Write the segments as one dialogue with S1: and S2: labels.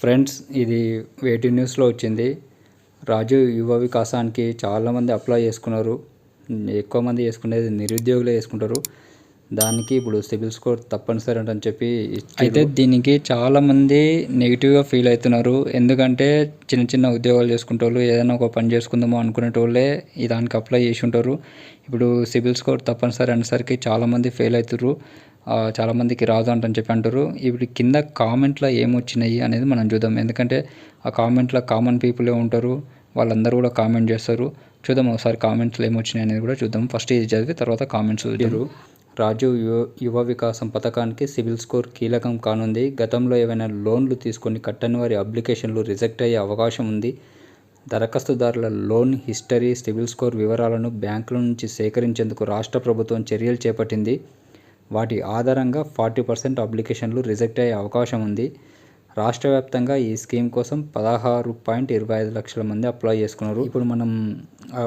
S1: Friends ఇది వేటి న్యూస్లో వచ్చింది. రాజు యువ వికాసానికి చాలామంది అప్లై చేసుకున్నారు. ఎక్కువ మంది చేసుకునేది నిరుద్యోగులే చేసుకుంటారు. దానికి ఇప్పుడు సిబిల్ స్కోర్ తప్పనిసరి అని చెప్పి అయితే దీనికి చాలామంది నెగిటివ్గా ఫీల్ అవుతున్నారు. ఎందుకంటే చిన్న చిన్న ఉద్యోగాలు చేసుకుంటోళ్ళు ఏదైనా ఒక పని చేసుకుందామో అనుకునేటోళ్ళే దానికి అప్లై చేసి ఉంటారు. ఇప్పుడు సిబిల్ స్కోర్ తప్పనిసరి అనేసరికి చాలామంది ఫెయిల్ అవుతారు చాలామందికి రాదు అంటని చెప్పి అంటారు. ఇప్పుడు కింద కామెంట్లో ఏమొచ్చినాయి అనేది మనం చూద్దాం. ఎందుకంటే ఆ కామెంట్లో కామన్ పీపులే ఉంటారు. వాళ్ళందరూ కూడా కామెంట్ చేస్తారు. చూద్దాం ఒకసారి కామెంట్స్లో ఏమొచ్చినాయి అనేది కూడా చూద్దాం. ఫస్ట్ ఇది చదివి తర్వాత కామెంట్స్ చూద్దరు రాజు యువ యువ వికాసం పథకానికి సిబిల్ స్కోర్ కీలకం కానుంది. గతంలో ఏవైనా లోన్లు తీసుకొని కట్టని వారి అప్లికేషన్లు రిజెక్ట్ అయ్యే అవకాశం ఉంది. దరఖాస్తుదారుల లోన్ హిస్టరీ సిబిల్ స్కోర్ వివరాలను బ్యాంకుల నుంచి సేకరించేందుకు రాష్ట్ర ప్రభుత్వం చర్యలు చేపట్టింది. వాటి ఆధారంగా ఫార్టీ పర్సెంట్ అప్లికేషన్లు రిజెక్ట్ అయ్యే అవకాశం ఉంది. రాష్ట్ర వ్యాప్తంగా ఈ స్కీమ్ కోసం పదహారు పాయింట్ ఇరవై ఐదు లక్షల మంది అప్లై చేసుకున్నారు. ఇప్పుడు మనం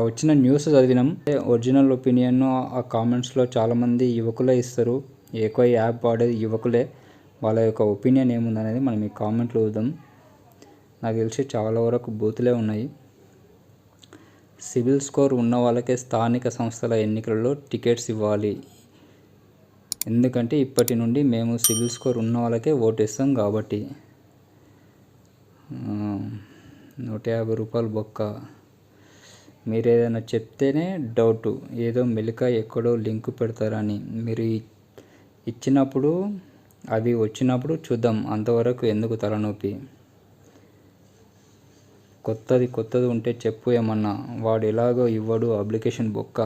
S1: వచ్చిన న్యూస్ చదివినాం. ఒరిజినల్ ఒపీనియన్ ఆ కామెంట్స్లో చాలామంది యువకులే ఇస్తారు. ఎక్కువ యాప్ వాడేది యువకులే. వాళ్ళ యొక్క ఒపీనియన్ ఏముందనేది మనం ఈ కామెంట్లు చూద్దాం. నాకు తెలిసి చాలా వరకు బూతులే ఉన్నాయి. సివిల్ స్కోర్ ఉన్న వాళ్ళకే స్థానిక సంస్థల ఎన్నికలలో టికెట్స్ ఇవ్వాలి. ఎందుకంటే ఇప్పటి నుండి మేము సివిల్ స్కోర్ ఉన్న వాళ్ళకే ఓటేస్తాం కాబట్టి. నూట యాభై రూపాయలు బొక్క. మీరు ఏదైనా చెప్తేనే డౌట్. ఏదో మెలిక ఎక్కడో లింక్ పెడతారని. మీరు ఇచ్చినప్పుడు అవి వచ్చినప్పుడు చూద్దాం. అంతవరకు ఎందుకు తలనొప్పి? కొత్తది కొత్తది ఉంటే చెప్పు ఏమన్నా. వాడు ఎలాగో ఇవ్వడు అప్లికేషన్ బొక్క.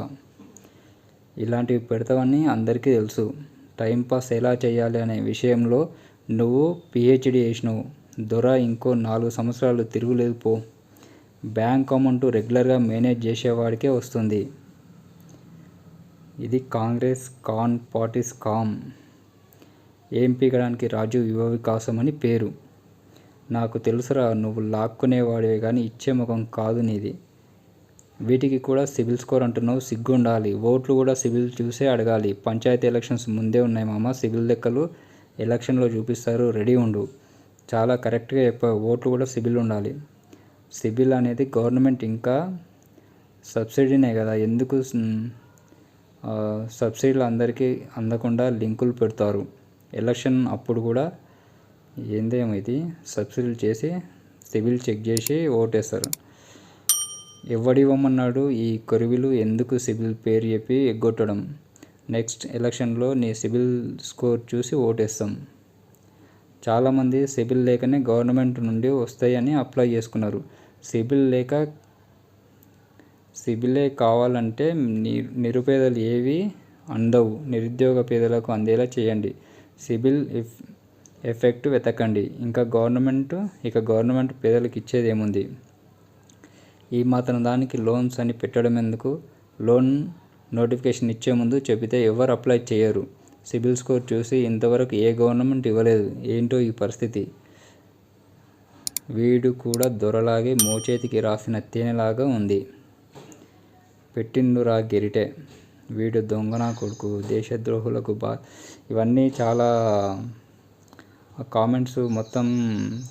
S1: ఇలాంటివి పెడతావని అందరికీ తెలుసు. టైంపాస్ ఎలా చేయాలి అనే విషయంలో నువ్వు పిహెచ్డి చేసినావు. దొర ఇంకో నాలుగు సంవత్సరాలు తిరుగులేదు పో. బ్యాంక్ అమౌంట్ రెగ్యులర్గా మేనేజ్ చేసేవాడికే వస్తుంది. ఇది కాంగ్రెస్ కాన్ పార్టీస్ కామ్ ఏం పీకడానికి రాజు యువ వికాసం అని పేరు. నాకు తెలుసురా నువ్వు లాక్కునేవాడివే కానీ ఇచ్చే ముఖం కాదు నీది. వీటికి కూడా సిబిల్ స్కోర్ అంటున్నావు సిగ్గు ఉండాలి ఓట్లు కూడా సిబిల్ చూసే అడగాలి. పంచాయతీ ఎలక్షన్స్ ముందే ఉన్నాయి మామ. సిబిల్ లెక్కలు ఎలక్షన్లో చూపిస్తారు. రెడీ ఉండు. చాలా కరెక్ట్గా చెప్పావు. ఓట్లు కూడా సిబిల్ ఉండాలి. సిబిల్ అనేది గవర్నమెంట్ ఇంకా సబ్సిడీనే కదా. ఎందుకు సబ్సిడీలు అందరికీ అందకుండా లింకులు పెడతారు? ఎలక్షన్ అప్పుడు కూడా ఏందేమో ఇది? సబ్సిడీలు చేసి సిబిల్ చెక్ చేసి ఓటేస్తారు. ఎవడివ్వమన్నాడు? ఈ కొరివిలు ఎందుకు సిబిల్ పేరు చెప్పి ఎగ్గొట్టడం? నెక్స్ట్ ఎలక్షన్లో నీ సిబిల్ స్కోర్ చూసి ఓటేస్తాం. చాలామంది సిబిల్ లేకనే గవర్నమెంట్ నుండి వస్తాయని అప్లై చేసుకున్నారు. సిబిల్ లేక సిబిలే కావాలంటే నిరుపేదలు ఏవి అందవు. నిరుద్యోగ పేదలకు అందేలా చేయండి. సిబిల్ ఎఫ్ ఎఫెక్ట్ వెతకండి. ఇంకా గవర్నమెంట్ ఇక గవర్నమెంట్ పేదలకు ఇచ్చేది ఏముంది ఈ మాత్రం దానికి లోన్స్ అని పెట్టడం ఎందుకు? లోన్ నోటిఫికేషన్ ఇచ్చే ముందు చెబితే ఎవరు అప్లై చేయరు. సిబిల్ స్కోర్ చూసి ఇంతవరకు ఏ గవర్నమెంట్ ఇవ్వలేదు. ఏంటో ఈ పరిస్థితి. వీడు కూడా దొరలాగే మోచేతికి రాసిన తేనెలాగా ఉంది. పెట్టిండురా గెరిటే. వీడు దొంగన కొడుకు దేశద్రోహులకు బా ఇవన్నీ చాలా కామెంట్స్ మొత్తం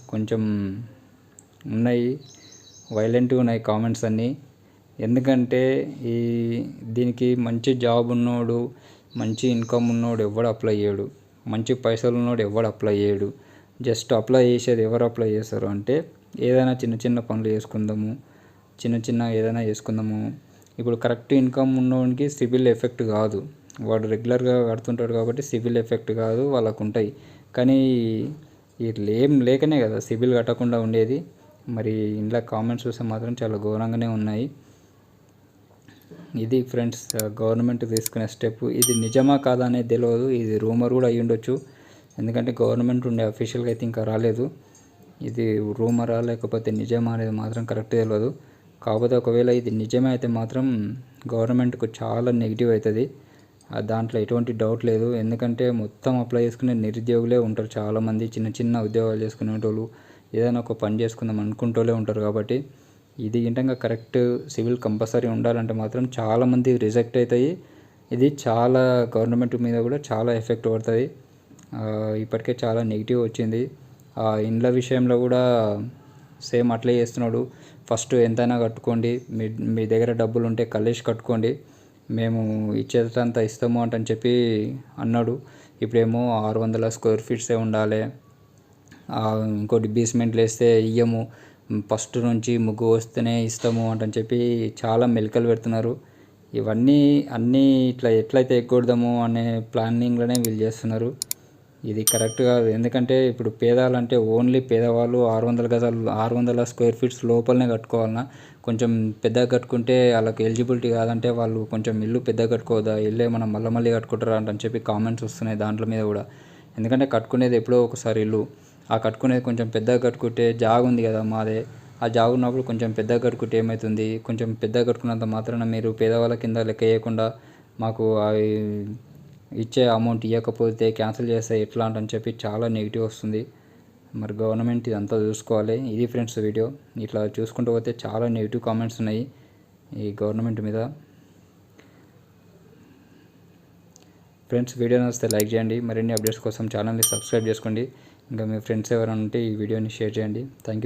S1: కొంచెం ఉన్నాయి. వైలెంట్గా ఉన్నాయి కామెంట్స్ అన్నీ. ఎందుకంటే ఈ దీనికి మంచి జాబ్ ఉన్నోడు మంచి ఇన్కమ్ ఉన్నోడు ఎవడు అప్లై చేయడు. మంచి పైసలు ఉన్నోడు ఎవడు అప్లై చేయడు. జస్ట్ అప్లై చేసేది ఎవరు అప్లై చేస్తారు అంటే ఏదైనా చిన్న చిన్న పనులు చేసుకుందాము చిన్న చిన్న ఏదైనా చేసుకుందాము. ఇప్పుడు కరెక్ట్ ఇన్కమ్ ఉన్నోడికి సివిల్ ఎఫెక్ట్ కాదు. వాడు రెగ్యులర్గా కడుతుంటాడు కాబట్టి సివిల్ ఎఫెక్ట్ కాదు వాళ్ళకు ఉంటాయి కానీ ఈ ఏం లేకనే కదా సిబిల్ కట్టకుండా ఉండేది. మరి ఇంట్లో కామెంట్స్ చూస్తే మాత్రం చాలా ఘోరంగానే ఉన్నాయి. ఇది ఫ్రెండ్స్ గవర్నమెంట్ తీసుకునే స్టెప్ ఇది నిజమా కాదా అనేది తెలియదు ఇది రూమర్ కూడా అయ్యి ఉండొచ్చు. ఎందుకంటే గవర్నమెంట్ ఉండే అఫీషియల్గా అయితే ఇంకా రాలేదు. ఇది రూమరా లేకపోతే నిజమా అనేది మాత్రం కరెక్ట్ తెలియదు కాకపోతే ఒకవేళ ఇది నిజమే అయితే మాత్రం గవర్నమెంట్కు చాలా నెగిటివ్ అవుతుంది. దాంట్లో ఎటువంటి డౌట్ లేదు. ఎందుకంటే మొత్తం అప్లై చేసుకునే నిరుద్యోగులే ఉంటారు చాలామంది. చిన్న చిన్న ఉద్యోగాలు చేసుకునేటోళ్ళు. ఏదైనా ఒక పని చేసుకుందాం అనుకుంటూనే ఉంటారు కాబట్టి ఇది ఏంటంగా కరెక్ట్ సివిల్ కంపల్సరీ ఉండాలంటే మాత్రం చాలామంది రిజెక్ట్ అవుతాయి. ఇది చాలా గవర్నమెంట్ మీద కూడా చాలా ఎఫెక్ట్ పడుతుంది ఇప్పటికే చాలా నెగిటివ్ వచ్చింది. ఆ ఇండ్ల విషయంలో కూడా సేమ్ అట్లే చేస్తున్నాడు. ఫస్ట్ ఎంతైనా కట్టుకోండి. మీ మీ దగ్గర డబ్బులు ఉంటే కలిసి కట్టుకోండి. మేము ఇచ్చేదంతా ఇస్తాము అంటని చెప్పి అన్నాడు. ఇప్పుడేమో ఆరు వందల స్క్వేర్ ఫీట్సే ఉండాలి. ఇంకోటి బేస్మెంట్లు వేస్తే ఇయ్యము ఫస్ట్ నుంచి ముగ్గు వస్తేనే ఇస్తాము అంటని చెప్పి చాలా మెలికలు పెడుతున్నారు. ఇవన్నీ అన్నీ ఇట్లా ఎట్లయితే ఎగ్గొడదాము అనే ప్లానింగ్లోనే వీళ్ళు చేస్తున్నారు. ఇది కరెక్ట్ కాదు. ఎందుకంటే ఇప్పుడు పేదాలంటే ఓన్లీ పేదవాళ్ళు ఆరు వందల గజాలు ఆరు వందల స్క్వేర్ ఫీట్స్ లోపలనే కట్టుకోవాలన్నా కొంచెం పెద్దగా కట్టుకుంటే వాళ్ళకి ఎలిజిబిలిటీ కాదంటే వాళ్ళు కొంచెం ఇల్లు పెద్దగా కట్టుకోవద్దా ఇల్లే మనం మళ్ళీ మళ్ళీ కట్టుకుంటారా అని చెప్పి కామెంట్స్ వస్తున్నాయి దాంట్లో మీద కూడా. ఎందుకంటే కట్టుకునేది ఎప్పుడో ఒకసారి ఇల్లు. ఆ కట్టుకునేది కొంచెం పెద్దగా కట్టుకుంటే జాగు ఉంది కదా మాదే. ఆ జాగ ఉన్నప్పుడు కొంచెం పెద్దగా కట్టుకుంటే ఏమవుతుంది కొంచెం పెద్దగా కట్టుకున్నంత మాత్రాన మీరు పేదవాళ్ళ కింద లెక్క వేయకుండా మాకు అవి ఇచ్చే అమౌంట్ ఇవ్వకపోతే క్యాన్సిల్ చేస్తే ఎట్లా అని చెప్పి చాలా నెగిటివ్ వస్తుంది. మరి గవర్నమెంట్ ఇదంతా చూసుకోవాలి. ఇది ఫ్రెండ్స్ వీడియో. ఇట్లా చూసుకుంటూ పోతే చాలా నెగిటివ్ కామెంట్స్ ఉన్నాయి ఈ గవర్నమెంట్ మీద. ఫ్రెండ్స్ వీడియో నచ్చితే లైక్ చేయండి. మరిన్ని అప్డేట్స్ కోసం ఛానల్ని సబ్స్క్రైబ్ చేసుకోండి. ఇంకా మీ ఫ్రెండ్స్ ఎవరైనా ఉంటే ఈ వీడియోని షేర్ చేయండి. Thank you